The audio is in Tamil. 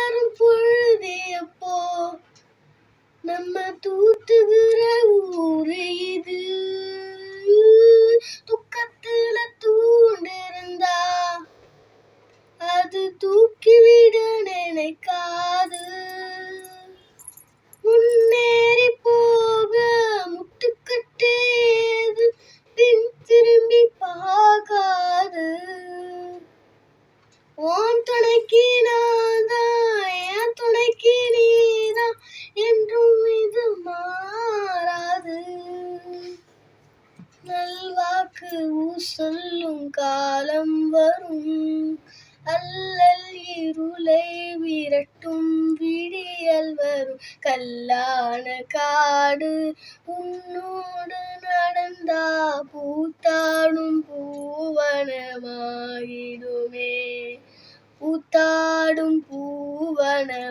வரும் பொழுது எப்போ நம்ம தூத்துகிற ஊரு இது. துக்கத்துல தூண்டிருந்தா அது தூக்கிவிட நல்வாக்கு ஊர் சொல்லும் காலம் வரும். அல்லல் இருளை விரட்டும் விடியல் வரும். கல்லான காடு உன்னோடு நடந்தா பூத்தாடும் பூவனமாகிடுமே. பூத்தாடும் பூவனமாகிடுமே.